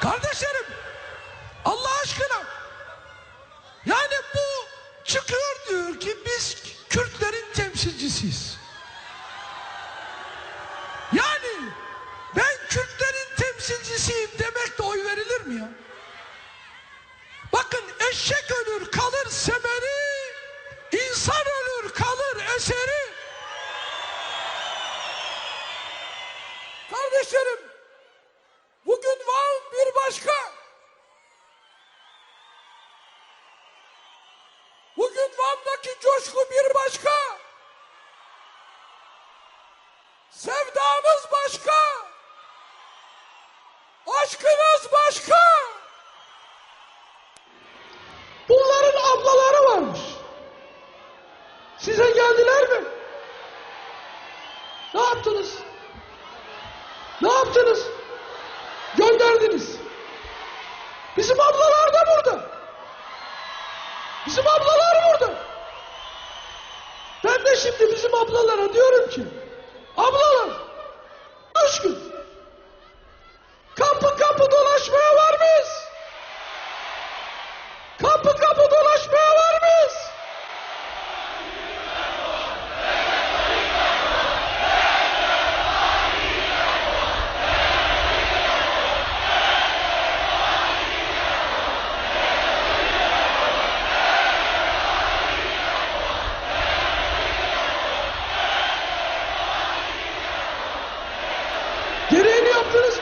Kardeşlerim Allah aşkına yani bu çıkıyor diyor ki biz Kürtlerin temsilcisiyiz. Yani ben Kürtlerin temsilcisiyim demek de oy verilir mi ya? Bakın eşek ölür kalır semeri, insan ölür kalır eseri. Kardeşlerim, bugün Van bir başka. Bugün Van'daki coşku bir başka. Sevdamız başka. Aşkınız başka. Bunların ablaları varmış. Size geldiler mi? Ne yaptınız? Ne yaptınız? Gönderdiniz. Bizim ablalar. Bizim ablalar burada. Ben de şimdi bizim ablalara diyorum ki, ablalar, Gereğini yaptınız.